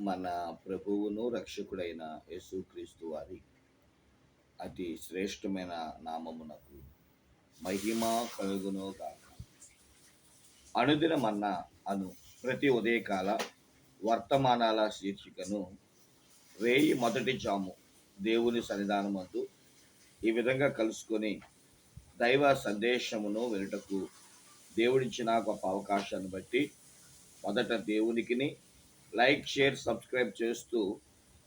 మన ప్రభువును రక్షకుడైన యేసుక్రీస్తు వారి అతి శ్రేష్టమైన నామమునకు మహిమ కలుగును గాక. అనుదినమన్న అను ప్రతి ఉదయకాల వర్తమానాల శీర్షికను రేయి మొదటి జాము దేవుని సన్నిధానమందు ఈ విధంగా కలుసుకొని దైవ సందేశమును వినుటకు దేవుడిచ్చిన గొప్ప అవకాశాన్ని బట్టి మొదట దేవునికిని లైక్ షేర్ సబ్స్క్రైబ్ చేస్తూ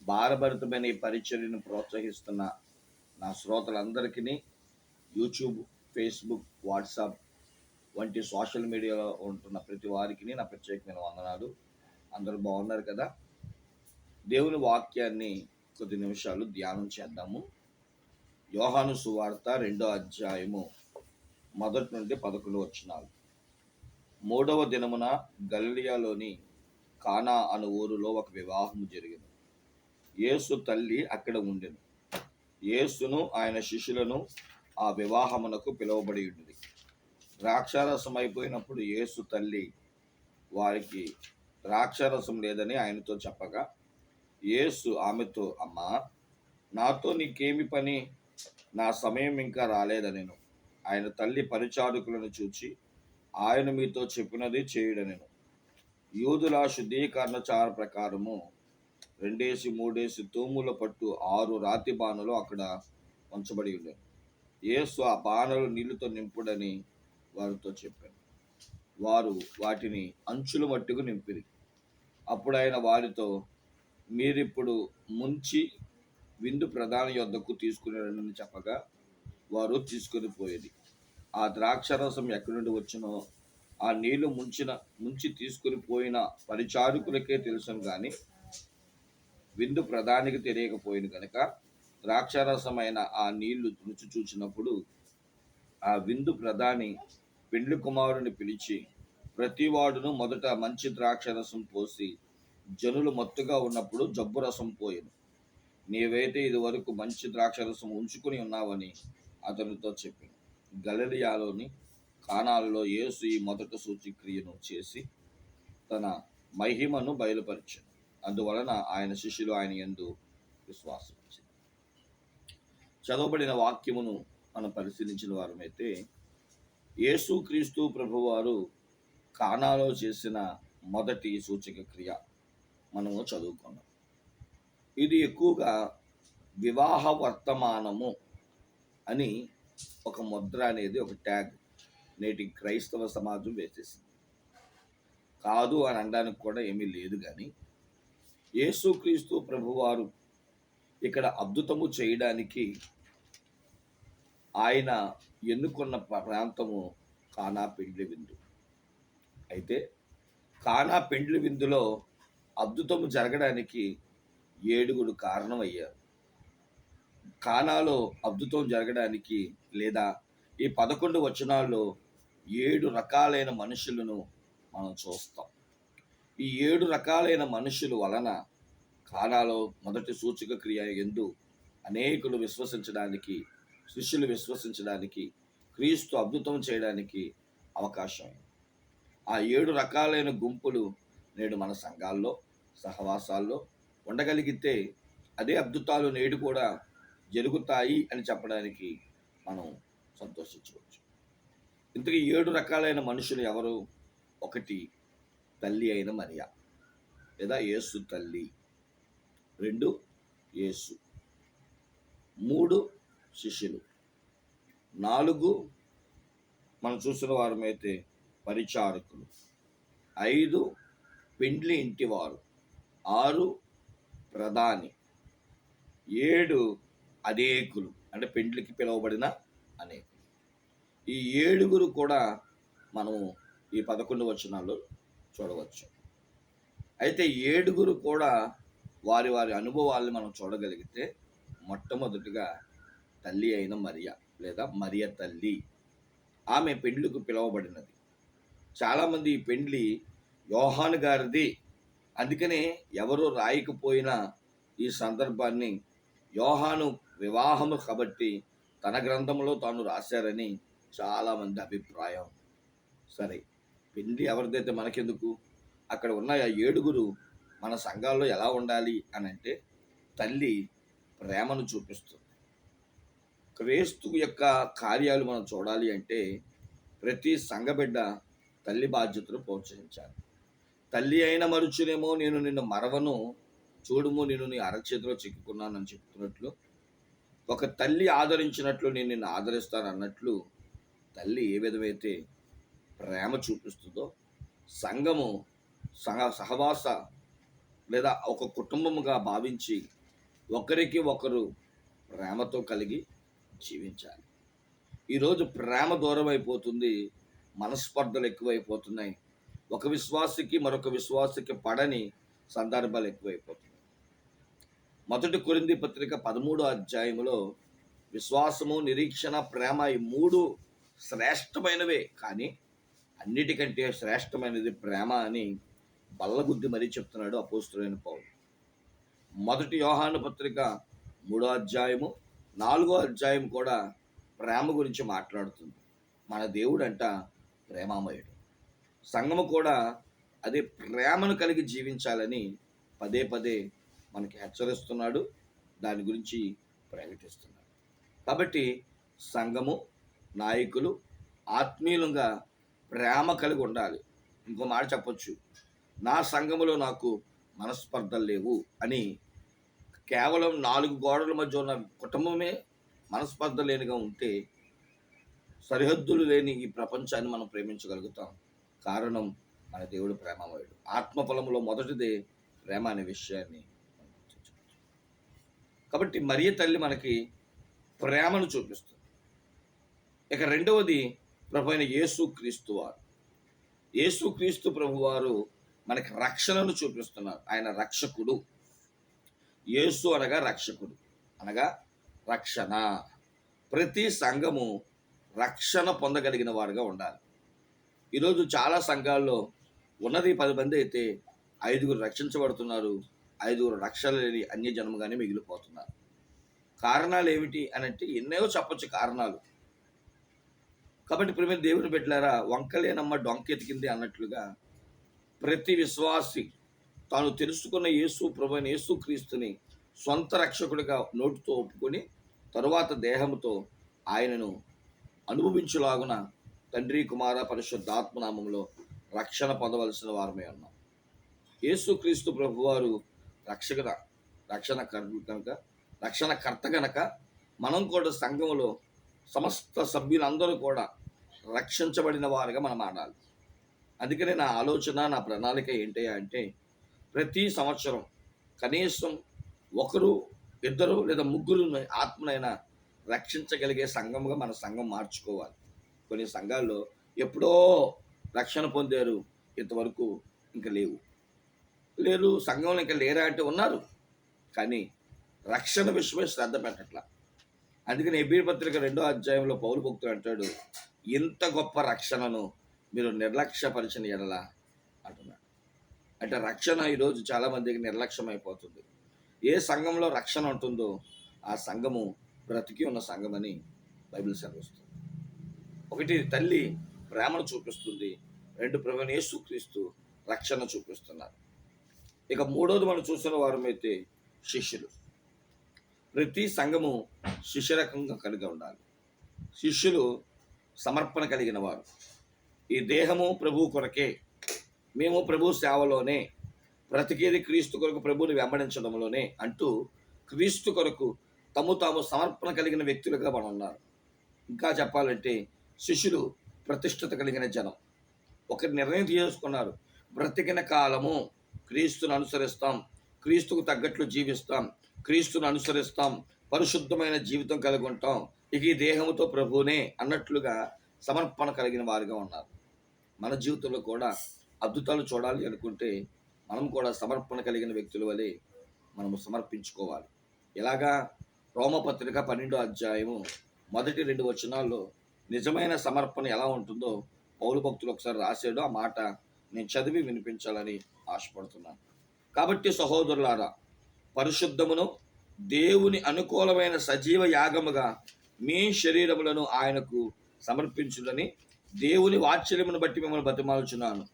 భారభరితమైన ఈ పరిచర్యను ప్రోత్సహిస్తున్న నా శ్రోతలందరికీ యూట్యూబ్ ఫేస్బుక్ వాట్సాప్ వంటి సోషల్ మీడియాలో ఉంటున్న ప్రతి వారికి నా ప్రత్యేకమైన వందనాలు. అందరూ బాగున్నారు కదా? దేవుని వాక్యాన్ని కొద్ది నిమిషాలు ధ్యానం చేద్దాము. యోహాను సువార్త రెండో అధ్యాయము మొదటి నుండి పదకొండు వచ్చినాలు మూడవ దినమున గలిలియాలోని కానా అను ఊరిలో ఒక వివాహము జరిగింది యేసు తల్లి అక్కడ ఉండెను. యేసును ఆయన శిష్యులను ఆ వివాహమునకు పిలువబడి ఉండేది ద్రాక్షారసం అయిపోయినప్పుడు యేసు తల్లి వారికి ద్రాక్షారసం లేదని ఆయనతో చెప్పగా యేసు ఆమెతో అమ్మా నాతో నీకేమి పని? నా సమయం ఇంకా రాలేదనెను. ఆయన తల్లి పరిచారకులను చూచి ఆయన మీతో చెప్పినది చేయడనెను. యూదుల శుద్ధీకరణ చార ప్రకారము రెండేసి మూడేసి తూముల పట్టు ఆరు రాతి బాణలు అక్కడ ఉంచబడి ఉండేవి యేసు ఆ బాణలు నీళ్ళతో నింపుడని వారితో చెప్పాను వారు వాటిని అంచుల మట్టుకు నింపిరి. అప్పుడు ఆయన వారితో మీరిప్పుడు ముంచి విందు ప్రధాన యొద్దకు తీసుకునేరని చెప్పగా వారు తీసుకుని పోయేది. ఆ ద్రాక్షరసం ఎక్కడి నుండి వచ్చినో ఆ నీళ్ళు ముంచిన ముంచి తీసుకుని పోయిన పరిచారకులకే తెలుసును కానీ విందు ప్రధానికి తెలియకపోయింది కనుక ద్రాక్షరసమైన ఆ నీళ్ళు తుడుచు చూచినప్పుడు ఆ విందు ప్రధాని పెండ్లి కుమారుని పిలిచి ప్రతివాడును మొదట మంచి ద్రాక్షరసం పోసి జనులు మత్తుగా ఉన్నప్పుడు జబ్బు రసం పోయింది నీవైతే ఇదివరకు మంచి ద్రాక్షరసం ఉంచుకుని ఉన్నావని అతనితో చెప్పింది గలలియాలోని కానాల్లో యేసు ఈ మొదటి సూచిక్రియను చేసి తన మహిమను బయలుపరిచాడు. అందువలన ఆయన శిష్యులు ఆయన ఎందు విశ్వాసం చదవబడిన వాక్యమును మనం పరిశీలించిన వారమైతే యేసుక్రీస్తు ప్రభువారు కానాలో చేసిన మొదటి సూచక క్రియ మనము చదువుకున్నాం. ఇది ఎక్కువగా వివాహ వర్తమానము అని ఒక ముద్ర అనేది ఒక ట్యాగ్ నేటి క్రైస్తవ సమాజం వేసేసింది. కాదు అని అనడానికి కూడా ఏమీ లేదు కానీ యేసుక్రీస్తు ప్రభువారు ఇక్కడ అద్భుతము చేయడానికి ఆయన ఎన్నుకున్న ప్రాంతము కానా పెండ్లి విందు. అయితే కానా పెండ్లి విందులో అద్భుతము జరగడానికి ఏడుగురు కారణమయ్యారు. కానాలో అద్భుతం జరగడానికి లేదా ఈ పదకొండు వచనాల్లో ఏడు రకాలైన మనుషులను మనం చూస్తాం. ఈ ఏడు రకాలైన మనుషుల వలన కానాలో మొదటి సూచక క్రియ ఎందు అనేకులు విశ్వసించడానికి శిష్యులు విశ్వసించడానికి క్రీస్తు అద్భుతం చేయడానికి అవకాశం. ఆ ఏడు రకాలైన గుంపులు నేడు మన సంఘాల్లో సహవాసాల్లో ఉండగలిగితే అదే అద్భుతాలు నేడు కూడా జరుగుతాయి అని చెప్పడానికి మనం సంతోషించవచ్చు ఇంతకీ ఏడు రకాలైన మనుషులు ఎవరు? ఒకటి తల్లి అయిన మరియా లేదా యేసు తల్లి. రెండు యేసు. మూడు శిష్యులు. నాలుగు మనం చూసిన వారమైతే పరిచారకులు. ఐదు పెండ్లి ఇంటివారు. ఆరు ప్రధాని. ఏడు అనేకులు అంటే పెండ్లికి పిలువబడిన అనేకులు ఈ ఏడుగురు కూడా మనము ఈ పదకొండు వచనాల్లో చూడవచ్చు. అయితే ఏడుగురు కూడా వారి వారి అనుభవాల్ని మనం చూడగలిగితే మొట్టమొదటిగా తల్లి అయిన మరియ లేదా మరియ తల్లి. ఆమె పెండ్లికి పిలువబడినది. చాలామంది ఈ పెండ్లి యోహాను గారిది. అందుకనే ఎవరు రాయకపోయినా ఈ సందర్భాన్ని యోహాను వివాహము కాబట్టి తన గ్రంథంలో తాను రాశారని చాలామంది అభిప్రాయం. సరే పిండి ఎవరిదైతే మనకెందుకు? అక్కడ ఉన్న ఆ ఏడుగురు మన సంఘాల్లో ఎలా ఉండాలి అని అంటే తల్లి ప్రేమను చూపిస్తుంది. క్రీస్తు యొక్క కార్యాలు మనం చూడాలి అంటే ప్రతి సంఘబిడ్డ తల్లి బాధ్యతను ప్రోత్సహించాలి. తల్లి అయిన మరుచునేమో నేను నిన్ను మరవను చూడుము నేను నీ అరచేతిలో చిక్కుకున్నానని చెప్తున్నట్లు ఒక తల్లి ఆదరించినట్లు నేను నిన్ను ఆదరిస్తాను అన్నట్లు తల్లి ఏ విధమైతే ప్రేమ చూపిస్తుందో సంఘము సహ సహవాస లేదా ఒక కుటుంబముగా భావించి ఒకరికి ఒకరు ప్రేమతో కలిగి జీవించాలి. ఈరోజు ప్రేమ దూరం అయిపోతుంది మనస్పర్ధలు ఎక్కువైపోతున్నాయి ఒక విశ్వాసికి మరొక విశ్వాసికి పడని సందర్భాలు ఎక్కువైపోతున్నాయి. మొదటి కొరింది పత్రిక పదమూడో అధ్యాయములో విశ్వాసము నిరీక్షణ ప్రేమ ఈ మూడు శ్రేష్టమైనవే. కానీ అన్నిటికంటే శ్రేష్టమైనది ప్రేమ అని బల్లగుద్ది మరీ చెప్తున్నాడు అపోస్తులైన పౌరుడు మొదటి యోహాను పత్రిక మూడో అధ్యాయము నాలుగో అధ్యాయం కూడా ప్రేమ గురించి మాట్లాడుతుంది. మన దేవుడు అంట ప్రేమామయుడు. సంఘము కూడా అదే ప్రేమను కలిగి జీవించాలని పదే పదే మనకి హెచ్చరిస్తున్నాడు దాని గురించి ప్రకటిస్తున్నాడు. కాబట్టి సంఘము నాయకులు ఆత్మీయులుగా ప్రేమ కలిగి ఉండాలి. ఇంకో మాట చెప్పొచ్చు. నా సంఘములో నాకు మనస్పర్ధలు లేవు అని కేవలం నాలుగు గోడల మధ్య ఉన్న కుటుంబమే మనస్పర్ధ లేనిగా ఉంటే సరిహద్దులు లేని ఈ ప్రపంచాన్ని మనం ప్రేమించగలుగుతాం. కారణం మన దేవుడు ప్రేమమయుడు. ఆత్మఫలములో మొదటిదే ప్రేమ అనే విషయాన్ని కాబట్టి మరియ తల్లి మనకి ప్రేమను చూపిస్తుంది. ఇక రెండవది ప్రభు అయిన యేసు క్రీస్తు వారు. యేసు క్రీస్తు ప్రభు వారు మనకి రక్షణను చూపిస్తున్నారు. ఆయన రక్షకుడు. యేసు అనగా రక్షకుడు. అనగా రక్షణ. ప్రతి సంఘము రక్షణ పొందగలిగిన వారుగా ఉండాలి. ఈరోజు చాలా సంఘాల్లో ఉన్నది పది మంది అయితే ఐదుగురు రక్షించబడుతున్నారు. ఐదుగురు రక్షణ లేని అన్యజన్మగానే మిగిలిపోతున్నారు. కారణాలు ఏమిటి అని అంటే ఎన్నో చెప్పొచ్చు కారణాలు. కాబట్టి ఇప్పుడు మీరు దేవుని పెట్టారా వంకలేనమ్మ డొంకెతికింది అన్నట్లుగా ప్రతి విశ్వాసి తాను తెలుసుకున్న యేసు ప్రభుని యేసు క్రీస్తుని సొంత రక్షకుడిగా నోటితో ఒప్పుకొని తరువాత దేహంతో ఆయనను అనుభవించులాగున తండ్రి కుమార పరిశుద్ధాత్మనామంలో రక్షణ పొందవలసిన వారమే ఉన్నాం. యేసుక్రీస్తు ప్రభువారు రక్షకుడ రక్షణ కర్త కనుక రక్షణకర్త కనుక గనక మనం కూడా సంఘంలో సమస్త సభ్యులందరూ కూడా రక్షించబడిన వారుగా మనం ఆడాలి. అందుకనే నా ఆలోచన నా ప్రణాళిక ఏంటి అంటే ప్రతి సంవత్సరం కనీసం ఒకరు ఇద్దరు లేదా ముగ్గురు ఆత్మనైనా రక్షించగలిగే సంఘముగా మన సంఘం మార్చుకోవాలి. కొన్ని సంఘాల్లో ఎప్పుడో రక్షణ పొందారు ఇంతవరకు ఇంకా లేవు. లేరు సంఘంలో ఇంకా లేరా అంటే ఉన్నారు. కానీ రక్షణ విషయమై శ్రద్ధ పెట్టట్ల. అందుకని ఎబీ పత్రిక రెండో అధ్యాయంలో పౌరు భక్తులు అంటాడు ఇంత గొప్ప రక్షణను మీరు నిర్లక్ష్యపరిచిన ఎడల? అంటున్నాడు. అంటే రక్షణ ఈరోజు చాలామందికి నిర్లక్ష్యం అయిపోతుంది ఏ సంఘంలో రక్షణ ఉంటుందో ఆ సంఘము బ్రతికి ఉన్న సంఘమని బైబిల్ సెలవిస్తుంది. ఒకటి తల్లి ప్రేమను చూపిస్తుంది. రెండు ప్రభుని యేసుక్రీస్తు రక్షణ చూపిస్తున్నారు. ఇక మూడోది మనం చూసిన వారమైతే శిష్యులు. ప్రతి సంఘము శిష్యరకంగా కలిగి ఉండాలి. శిష్యులు సమర్పణ కలిగిన వారు. ఈ దేహము ప్రభు కొరకే మేము ప్రభు సేవలోనే బ్రతికేది క్రీస్తు కొరకు ప్రభుని వెంబడించడంలోనే అంటూ క్రీస్తు కొరకు తము తాము సమర్పణ కలిగిన వ్యక్తులుగా మనం ఉన్నారు. ఇంకా చెప్పాలంటే శిష్యులు ప్రతిష్టత కలిగిన జనం. ఒకరు నిర్ణయం తీసుకున్నారు. బ్రతికిన కాలము క్రీస్తును అనుసరిస్తాం క్రీస్తుకు తగ్గట్లు జీవిస్తాం క్రీస్తును అనుసరిస్తాం పరిశుద్ధమైన జీవితం కలిగి ఉంటాం ఇక ఈ దేహంతో ప్రభువునే అన్నట్లుగా సమర్పణ కలిగిన వారిగా ఉన్నారు. మన జీవితంలో కూడా అద్భుతాలు చూడాలి అనుకుంటే మనం కూడా సమర్పణ కలిగిన వ్యక్తుల వలె మనము సమర్పించుకోవాలి. ఇలాగా రోమపత్రిక పన్నెండో అధ్యాయము మొదటి రెండు వచనాల్లో నిజమైన సమర్పణ ఎలా ఉంటుందో పౌరు భక్తులు ఒకసారి రాశాడు. ఆ మాట నేను చదివి వినిపించాలని ఆశపడుతున్నాను. కాబట్టి సహోదరులారా పరిశుద్ధమును దేవుని అనుకూలమైన సజీవ యాగముగా మీ శరీరములను ఆయనకు సమర్పించుడని దేవుని వాత్సల్యమును బట్టి మిమ్మల్ని బతిమాలుచున్నాను.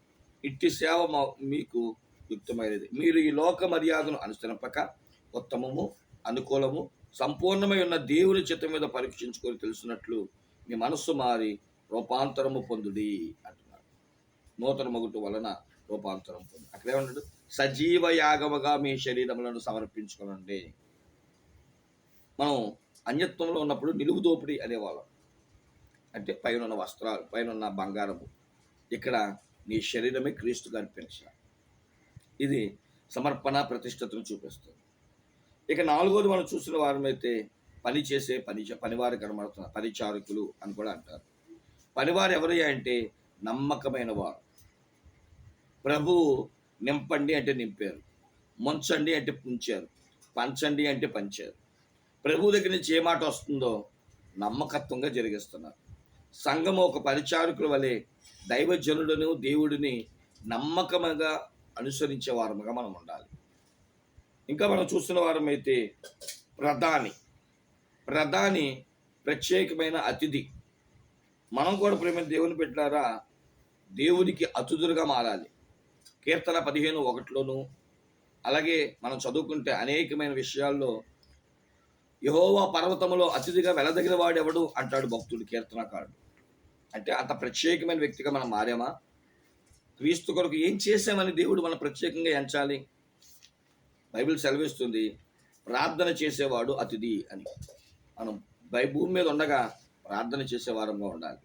ఇట్టి సేవ మా- మీకు యుక్తమైనది. మీరు ఈ లోక మర్యాదను అనుసరింపక ఉత్తమము అనుకూలము సంపూర్ణమై ఉన్న దేవుని చిత్తం మీద పరీక్షించుకొని తెలుసున్నట్లు మీ మనస్సు మారి రూపాంతరము పొందుడి అంటున్నారు. నూతన మొగుట వలన రూపాంతరం పొంది అక్కడే ఉన్నాడు సజీవ యాగముగా మీ శరీరములను సమర్పించుకునండి. మనం అన్యత్వంలో ఉన్నప్పుడు నిలువు దోపిడీ అనేవాళ్ళం. అంటే పైన ఉన్న వస్త్రాలు పైన ఉన్న బంగారము. ఇక్కడ నీ శరీరమే క్రీస్తుగా అర్పించాలి ఇది సమర్పణ ప్రతిష్టతను చూపిస్తుంది. ఇక నాలుగోది మనం చూసిన వారమైతే పని చేసే పని పనివారు కనబడుతున్నారు. పరిచారకులు అని కూడా అంటారు. పనివారు ఎవరు అంటే నమ్మకమైన వారు. ప్రభు నింపండి అంటే నింపారు. ముంచండి అంటే పుంచారు పంచండి అంటే పంచారు. ప్రభు దగ్గర నుంచి ఏ మాట వస్తుందో నమ్మకత్వంగా జరిగిస్తున్నారు. సంఘము ఒక పరిచారకుల వలె దైవజనుడును దేవుడిని నమ్మకముగా అనుసరించే వారముగా మనం ఉండాలి. ఇంకా మనం చూస్తున్న వారమైతే ప్రధాని. ప్రధాని ప్రత్యేకమైన అతిథి. మనం కూడా ప్రేమ దేవుని పెట్టారా దేవునికి అతిథులుగా మారాలి. కీర్తన పదిహేను ఒకటిలోను అలాగే మనం చదువుకుంటే అనేకమైన విషయాల్లో యహోవా పర్వతములో అతిథిగా వెలదగిన వాడెవడు అంటాడు భక్తుడు కీర్తనకారుడు. అంటే అంత ప్రత్యేకమైన వ్యక్తిగా మనం మారామా? క్రీస్తు కొరకు ఏం చేసామని దేవుడు మనం ప్రత్యేకంగా ఎంచాలి? బైబిల్ సెలవిస్తుంది ప్రార్థన చేసేవాడు అతిథి అని. మనం బై భూమి మీద ఉండగా ప్రార్థన చేసేవారముగా ఉండాలి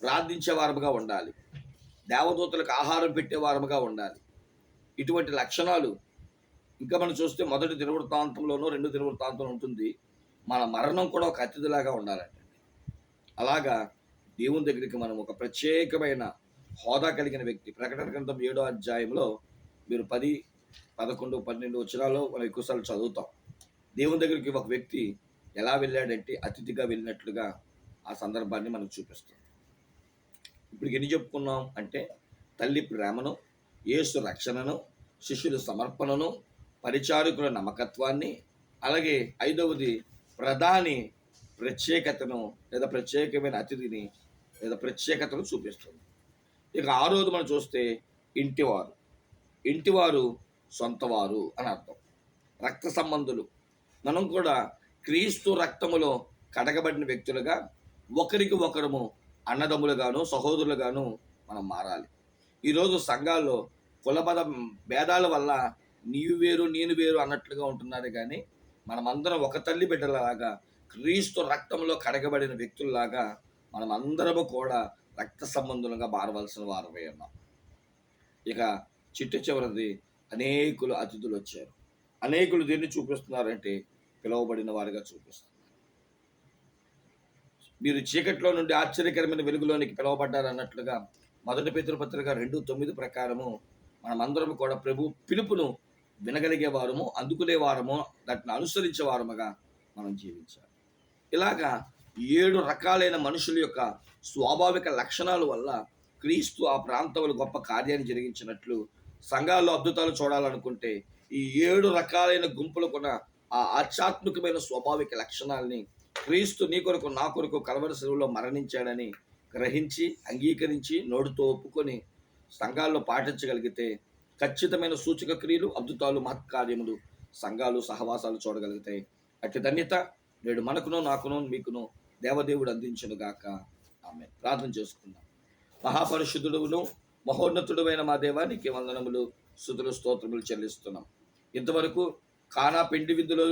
ప్రార్థించే వారముగా ఉండాలి. దేవదూతలకు ఆహారం పెట్టే వారముగా ఉండాలి. ఇటువంటి లక్షణాలు ఇంకా మనం చూస్తే మొదటి దినవృత్తాంతంలోనూ రెండు తిరువృత్తాంతంలో ఉంటుంది. మన మరణం కూడా ఒక అతిథిలాగా ఉండాలండి. అలాగా దేవుని దగ్గరికి మనం ఒక ప్రత్యేకమైన హోదా కలిగిన వ్యక్తి ప్రకటన గ్రంథం ఏడో అధ్యాయంలో మీరు పది పదకొండు పన్నెండు వచ్చినాల్లో మనం ఎక్కువసార్లు చదువుతాం. దేవుని దగ్గరికి ఒక వ్యక్తి ఎలా వెళ్ళాడంటే అతిథిగా వెళ్ళినట్లుగా ఆ సందర్భాన్ని మనకు చూపిస్తుంది. ఇప్పుడు ఎన్ని చెప్పుకున్నాం అంటే తల్లి ప్రేమను యేసు రక్షణను శిష్యుల సమర్పణను పరిచారకుల నమ్మకత్వాన్ని అలాగే ఐదవది ప్రధాని ప్రత్యేకతను లేదా ప్రత్యేకమైన అతిథిని లేదా ప్రత్యేకతను చూపిస్తుంది. ఇక ఆరోది మనం చూస్తే ఇంటివారు. ఇంటివారు సొంతవారు అని అర్థం. రక్త సంబంధులు. మనం కూడా క్రీస్తు రక్తములో కడగబడిన వ్యక్తులుగా ఒకరికి ఒకరము అన్నదమ్ములుగాను సహోదరులుగాను మనం మారాలి. ఈరోజు సంఘాల్లో కులపద భేదాల వల్ల నీవు వేరు నేను వేరు అన్నట్లుగా ఉంటున్నారు కానీ మనమందరం ఒక తల్లి బిడ్డలలాగా క్రీస్తు రక్తంలో కడగబడిన వ్యక్తుల్లాగా మనమందరము కూడా రక్త సంబంధులుగా మారవలసిన వారమే ఉన్నాం. ఇక చిట్టు చివరిది అనేకులు అతిథులు వచ్చారు. అనేకులు దీన్ని చూపిస్తున్నారంటే పిలువబడిన వారిగా చూపిస్తారు మీరు చీకట్లో నుండి ఆశ్చర్యకరమైన వెలుగులోనికి పిలువబడ్డారు అన్నట్లుగా మొదటి పితృపత్రిక రెండు తొమ్మిది ప్రకారము మనమందరం కూడా ప్రభు పిలుపును వినగలిగే వారము అందుకునే వారము దాటిని అనుసరించే వారముగా మనం జీవించాలి. ఇలాగా ఏడు రకాలైన మనుషుల యొక్క స్వాభావిక లక్షణాల వల్ల క్రీస్తు ఆ ప్రాంతంలో గొప్ప కార్యాన్ని జరిగించినట్లు సంఘాల్లో అద్భుతాలు చూడాలనుకుంటే ఈ ఏడు రకాలైన గుంపులకున్న ఆ ఆధ్యాత్మికమైన స్వాభావిక లక్షణాలని క్రీస్తు నీ కొరకు నా కొరకు కలవరి సెలవులో మరణించాడని గ్రహించి అంగీకరించి నోటితో ఒప్పుకొని సంఘాల్లో పాటించగలిగితే ఖచ్చితమైన సూచక క్రియలు అద్భుతాలు మహత్కార్యములు సంఘాలు సహవాసాలు చూడగలుగుతాయి అట్టి ధన్యత నేడు మనకును నాకును మీకును దేవదేవుడు అందించను గాక. ఆమె ప్రార్థన చేసుకుందాం. మహాపరిశుద్ధుడును మహోన్నతుడువైన మా దేవానికి వందనములు సుతులు స్తోత్రములు చెల్లిస్తున్నాం. ఇంతవరకు కానా పిండి విందులో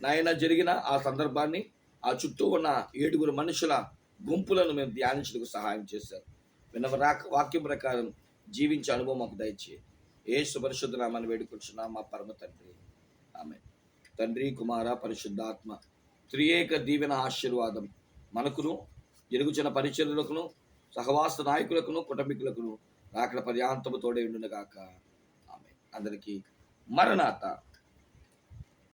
నాయన జరిగిన ఆ సందర్భాన్ని ఆ చుట్టూ ఉన్న ఏడుగురు మనుషుల గుంపులను మేము ధ్యానించడానికి సహాయం చేశారు. విన్న రాక వాక్యం ప్రకారం జీవించే అనుభవం మాకు దయచే ఏ సుపరిశుద్ధ వేడుకుంటున్నాం మా పరమ తండ్రి. ఆమె తండ్రి కుమార పరిశుద్ధాత్మ త్రియేక దీవెన ఆశీర్వాదం మనకును ఎరుగుచిన పరిచర్యలకును సహవాస నాయకులకును కుటుంబీకులకును రాకడ పర్యాంతము తోడే ఉండునుగాక. ఆమె అందరికీ మరణాత